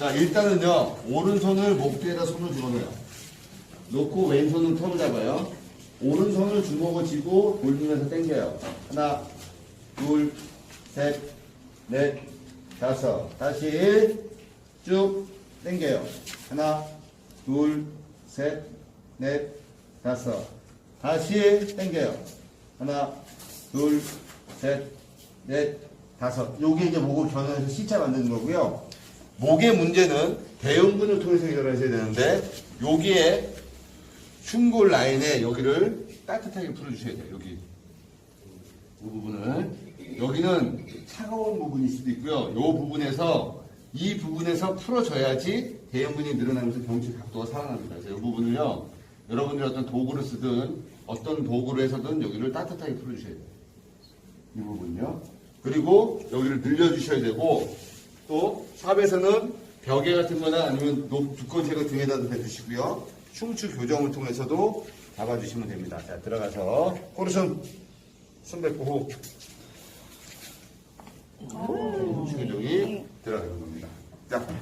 자, 일단은요, 오른손을 목 뒤에다 손을 집어넣어요. 놓고 왼손은 턱을 잡아요. 오른손을 주먹을 쥐고 돌리면서 당겨요. 하나, 둘, 셋, 넷, 다섯. 다시 쭉 당겨요. 하나, 둘, 셋, 넷, 다섯. 다시 당겨요. 하나, 둘, 셋, 넷, 다섯. 요게 이제 목을 겨누어서 C자 만드는 거고요. 목의 문제는 대형근을 통해서 해결하셔야 되는데 여기에 흉골 라인에 여기를 따뜻하게 풀어주셔야 돼요. 여기 이 부분을 여기는 차가운 부분일 수도 있고요. 이 부분에서 이 부분에서 풀어줘야지 대형근이 늘어나면서 경추 각도가 살아납니다. 그래서 이 부분을요. 여러분들이 어떤 도구를 쓰든 어떤 도구로 해서든 여기를 따뜻하게 풀어주셔야 돼요. 이 부분요. 그리고 여기를 늘려주셔야 되고 또 샵에서는 벽에 같은 거나 아니면 높, 두꺼운 책을 등에다 대주시고요. 흉추 교정을 통해서도 잡아주시면 됩니다. 자, 들어가서 코르션 숨 뱉고 호흡. 흉추 교정이 들어가는 겁니다. 자.